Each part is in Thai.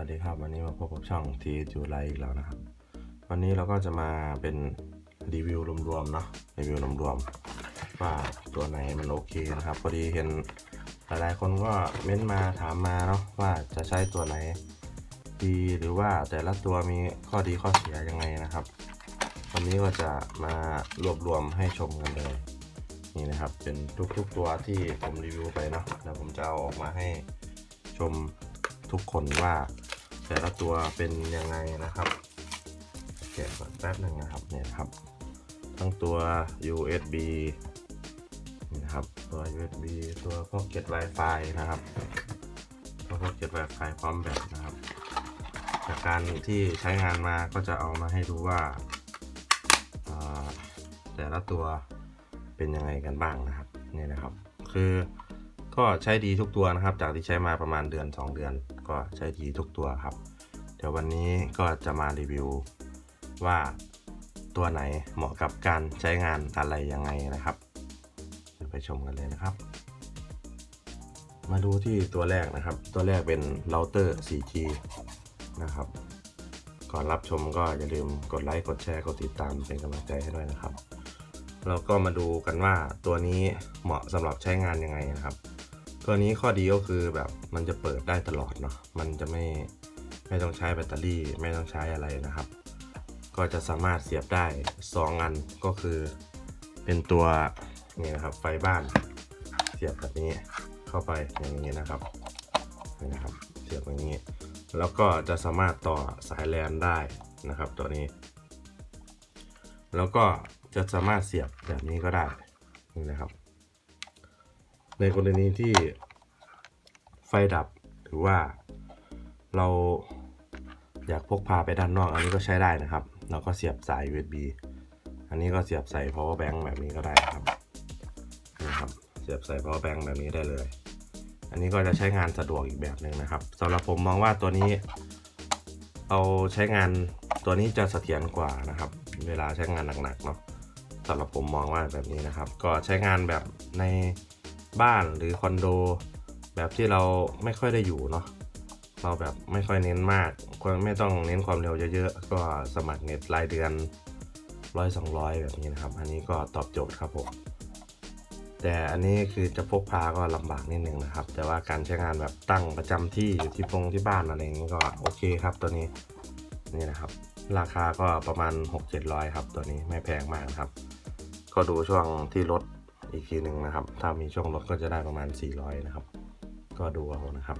วัสดีครับ วันนี้มาพบกับช่องทีจูไลอีกแล้วนะครับ วันนี้เราก็จะมาเป็นรีวิวรวมๆเนาะรีวิวรวมๆว่าตัวไหนมันโอเคนะครับพอดีเห็นหลายๆคนก็เม้นมาถามมาเนาะว่าจะใช้ตัวไหนดีหรือว่าแต่ละตัวมีข้อดีข้อเสียยังไงนะครับ วันนี้ก็จะมารวบรวมให้ชมกันเลยนี่นะครับเป็นทุกๆตัวที่ผมรีวิวไปเนาะเดี๋ยวผมจะเอาออกมาให้ชมทุกคนว่า แต่ละตัวเป็นยังไงนะครับแกะก่อนแป๊บหนึ่งนะครับเนี่ยครับ ทั้งตัว USB นี่นะครับตัว USB ตัว Pocket Wi-Fi นะครับตัว Pocket Wi-Fi พร้อมแบตนะครับ จากการที่ใช้งานมาก็จะเอามาให้ดูว่าอ่า แต่ละตัวเป็นยังไงกันบ้างนะครับนี่นะครับ คือก็ใช้ดีทุกตัวนะครับ จากที่ใช้มาประมาณเดือน 2 เดือน ก็ใช้ดีทุกตัวครับ เดี๋ยววันนี้ก็จะมารีวิวว่าตัวไหนเหมาะกับการใช้งานอะไรยังไงนะครับเดี๋ยวไปชมกันเลยนะครับ มาดูที่ตัวแรกนะครับ ตัวแรกเป็นเราเตอร์ 4G นะครับ ก่อนรับชมก็อย่าลืมกดไลค์กดแชร์กดติดตามเป็นกำลังใจให้ด้วยนะครับเราก็มาดูกันว่าตัวนี้เหมาะสำหรับใช้งานยังไงนะครับ ตัวนี้ข้อดีก็คือแบบมันจะเปิดได้ตลอดเนาะมันจะไม่ไม่ต้องใช้แบตเตอรี่ไม่ต้องใช้อะไรนะครับ ก็จะสามารถเสียบได้ 2 อันก็คือเป็นตัวนี่นะครับไฟบ้านเสียบแบบนี้เข้าไปอย่างนี้นะครับนี่นะครับเสียบอย่างนี้ แล้วก็จะสามารถต่อสายแลนได้นะครับตัวนี้ แล้วก็จะสามารถเสียบแบบนี้ก็ได้นี่นะครับ ในกรณีที่ไฟดับหรือว่าเราอยากพกพาไปด้านนอก อันนี้ก็ใช้ได้นะครับ เราก็เสียบสาย USB อันนี้ก็เสียบใส่ power bank แบบนี้ก็ได้ครับนะครับเสียบใส่ power bank แบบนี้ได้เลย อันนี้ก็จะใช้งานสะดวกอีกแบบหนึ่งนะครับสำหรับผมมองว่าตัวนี้เอาใช้งานตัวนี้จะเสถียรกว่านะครับ เวลาใช้งานหนักๆเนาะสำหรับผมมองว่าแบบนี้นะครับ ก็ใช้งานแบบใน บ้านหรือคอนโด แบบที่เราไม่ค่อยได้อยู่เนาะเราแบบไม่ค่อยเน้นมากไม่ต้องเน้นความเร็วเยอะๆ ก็สมัครเน็ตรายเดือนร้อยสองร้อยแบบนี้นะครับ อันนี้ก็ตอบโจทย์ครับผมแต่อันนี้คือจะพกพาก็ลำบากนิดนึงนะครับ แต่ว่าการใช้งานแบบตั้งประจำที่อยู่ที่พงที่บ้านอะไรอย่างนี้ก็โอเคครับตัวนี้นี่นะครับ ราคาก็ประมาณ 6-700 ครับ ตัวนี้ไม่แพงมากนะครับ ก็ดูช่วงที่ลด อีกทีหนึ่งนะครับ ถ้ามีช่วงลดก็จะได้ประมาณ 400 นะครับ ก็ดูเอานะครับ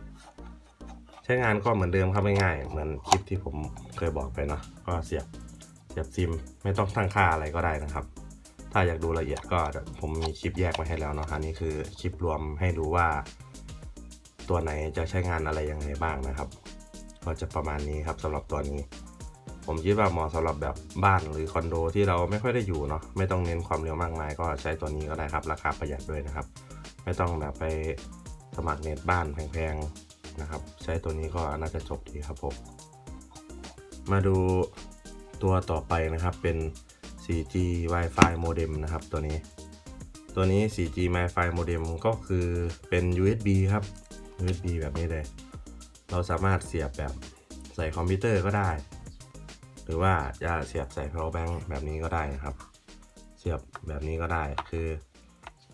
ใช้งานก็เหมือนเดิมครับง่ายๆเหมือนคลิปที่ผมเคยบอกไปเนาะก็เสียบเสียบซิมไม่ต้องตั้งค่าอะไรก็ได้นะครับ ถ้าอยากดูละเอียดก็ผมมีคลิปแยกมาให้แล้วเนาะอันนี้คือคลิปรวมให้ดูว่า ตัวไหนจะใช้งานอะไรยังไงบ้างนะครับ ก็จะประมาณนี้ครับสำหรับตัวนี้ ผมคิดว่าเหมาะสำหรับแบบบ้านหรือคอนโดที่เราไม่ค่อยได้อยู่เนาะไม่ต้องเน้นความเร็วมากมายก็ใช้ตัวนี้ก็ได้ครับ ราคาประหยัดด้วยนะครับ ไม่ต้องแบบไปสมัครเน็ตบ้านแพงๆนะครับ ใช้ตัวนี้ก็น่าจะจบดีครับผมมาดูตัวต่อไปนะครับเป็น 4G Wi-Fi modem นะครับตัวนี้ ตัวนี้ 4G Wi-Fi modem ก็คือเป็น USB ครับ USB แบบนี้เลย เราสามารถเสียบแบบใส่คอมพิวเตอร์ก็ได้ หรือว่าจะเสียบใส่ power bank แบบนี้ก็ได้นะครับ เสียบแบบนี้ก็ได้คือ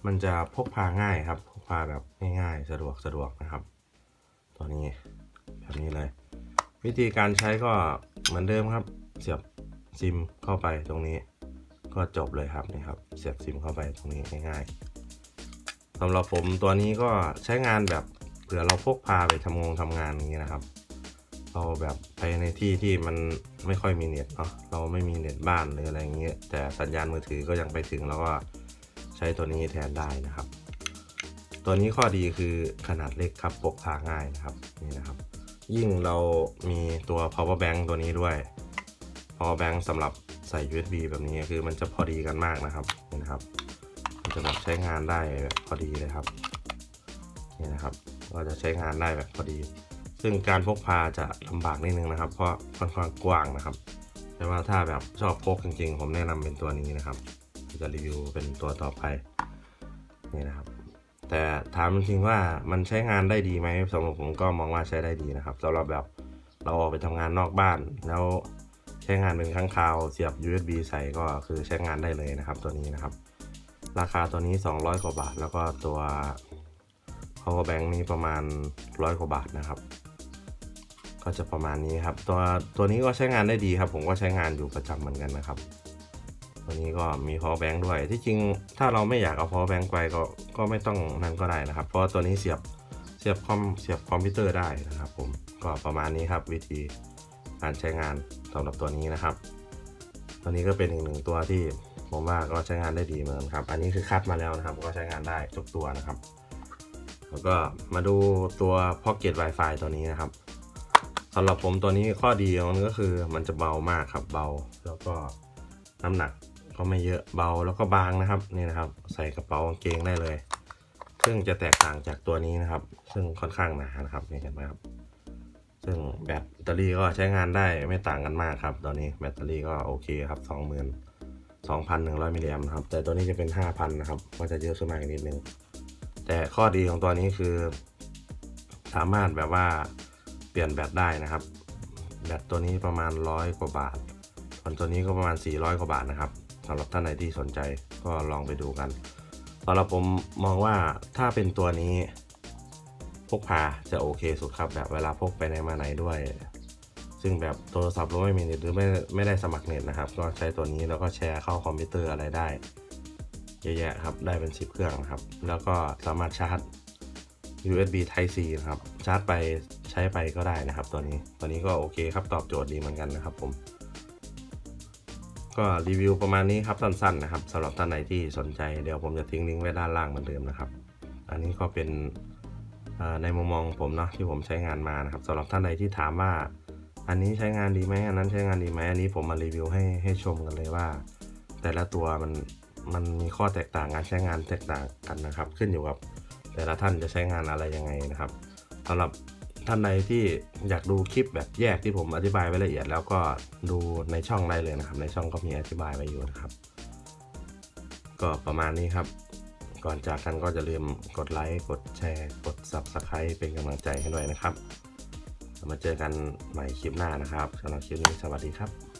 มันจะพกพาง่ายครับ พกพาแบบง่ายๆ สะดวกสะดวกนะครับ ตัวนี้แบบนี้เลย วิธีการใช้ก็เหมือนเดิมครับ เสียบซิมเข้าไปตรงนี้ ก็จบเลยครับนี่ครับ เสียบซิมเข้าไปตรงนี้ง่ายๆสำหรับผมตัวนี้ก็ใช้งานแบบเผื่อเราพกพาไปทำงงทำงานอย่างนี้นะครับ เราแบบไปในที่ที่มันไม่ค่อยมีเน็ตเนาะเราไม่มีเน็ตบ้านหรืออะไรเงี้ยแต่สัญญาณมือถือก็ยังไปถึงแล้วก็ใช้ตัวนี้แทนได้นะครับ ตัวนี้ข้อดีคือขนาดเล็กครับพกพาง่ายนะครับนี่นะครับ ยิ่งเรามีตัว power bank ตัวนี้ด้วย power bank สำหรับใส่ USB แบบนี้คือมันจะพอดีกันมากนะครับนี่นะครับมันจะแบบใช้งานได้แบบพอดีเลยครับนี่นะครับ ก็จะใช้งานได้แบบพอดี ซึ่งการพกพาจะลำบากนิดนึงนะครับ เพราะค่อนข้างกว้างนะครับ แต่ว่าถ้าแบบชอบพกจริงๆ ผมแนะนำเป็นตัวนี้นะครับจะรีวิวเป็นตัวต่อไปนี่นะครับ แต่ถามจริงว่ามันใช้งานได้ดีไหมสำหรับผมก็มองว่าใช้ได้ดีนะครับสำหรับแบบเราออกไปทำงานนอกบ้าน แล้วใช้งานเป็นครั้งคราวเสียบ USB ใส่ก็คือใช้งานได้เลยนะครับ ตัวนี้นะครับ ราคาตัวนี้ 200 กว่าบาท แล้วก็ตัว power bank นี้ประมาณ 100 กว่าบาทนะครับ ก็จะประมาณนี้ครับ ตัวตัวนี้ก็ใช้งานได้ดีครับ ผมก็ใช้งานอยู่ประจำเหมือนกันนะครับ ตัวนี้ก็มี power bank ด้วย ที่จริงถ้าเราไม่อยากเอา power bank ไปก็ก็ไม่ต้องนั่นก็ได้นะครับ เพราะตัวนี้เสียบเสียบคอมเสียบคอมพิวเตอร์ได้นะครับ ผมก็ประมาณนี้ครับ วิธีการใช้งานสำหรับตัวนี้นะครับ ตัวนี้ก็เป็นอีกหนึ่งตัวที่ผมว่าก็ใช้งานได้ดีเหมือนกันครับ อันนี้คือคัดมาแล้วนะครับ ก็ใช้งานได้ทุกตัวนะครับ แล้วก็มาดูตัว Pocket Wi-Fi ตัวนี้นะครับ สำหรับผมตัวนี้ข้อดีของมันก็คือมันจะเบามากครับเบา แล้วก็น้ำหนักก็ไม่เยอะเบาแล้วก็บางนะครับนี่นะครับ ใส่กระเป๋ากางเกงได้เลย ซึ่งจะแตกต่างจากตัวนี้นะครับ ซึ่งค่อนข้างหนานะครับนี่เห็นไหมครับ ซึ่งแบตเตอรี่ก็ใช้งานได้ไม่ต่างกันมากครับ ตอนนี้แบตเตอรี่ก็โอเคครับ20,000 2,100มิลลิแอมครับ แต่ตัวนี้จะเป็น5,000นะครับก็จะเยอะขึ้นมาอีกนิดนึงแต่ข้อดีของตัวนี้คือ สามารถแบบว่า เปลี่ยนแบตได้นะครับ แบตตัวนี้ประมาณร้อยกว่าบาทส่วนตัวนี้ก็ประมาณ 400 กว่าบาทนะครับสำหรับท่านไหนที่สนใจก็ลองไปดูกันสำหรับผมมองว่าถ้าเป็นตัวนี้พกพาจะโอเคสุดครับ แบบเวลาพกไปไหนมาไหนด้วย ซึ่งแบบโทรศัพท์เราไม่มีเน็ตหรือไม่ไม่ได้สมัครเน็ตนะครับ ก็ใช้ตัวนี้แล้วก็แชร์เข้าคอมพิวเตอร์อะไรได้เยอะแยะครับ ได้เป็น 10 เครื่องนะครับ แล้วก็สามารถชาร์จ USB Type C นะครับ ชาร์จไปใช้ไปก็ได้นะครับ ตัวนี้ ตัวนี้ก็โอเคครับ ตอบโจทย์ดีเหมือนกันนะครับผม ก็รีวิวประมาณนี้ครับสั้นๆนะครับสำหรับท่านไหนที่สนใจ เดี๋ยวผมจะทิ้งลิงก์ไว้ด้านล่างเหมือนเดิมนะครับ อันนี้ก็เป็นในมุมมองของผมเนาะที่ผมใช้งานมานะครับสำหรับท่านใดที่ถามว่า อันนี้ใช้งานดีไหมอันนั้นใช้งานดีไหมอันนี้ผมมารีวิวให้ให้ชมกันเลยว่า แต่ละตัวมันมันมีข้อแตกต่างการใช้งานแตกต่างกันนะครับ ขึ้นอยู่กับ แต่ละท่านจะใช้งานอะไรยังไงนะครับสำหรับท่านใดที่อยากดูคลิปแบบแยกที่ผมอธิบายไว้ละเอียด แล้วก็ดูในช่องได้เลยนะครับ ในช่องก็มีอธิบายไว้อยู่นะครับ ก็ประมาณนี้ครับ ก่อนจากกันก็จะลืมกดไลค์กดแชร์กด Subscribe เป็นกำลังใจให้ด้วยนะครับ มาเจอกันใหม่คลิปหน้านะครับสำหรับคลิปนี้สวัสดีครับ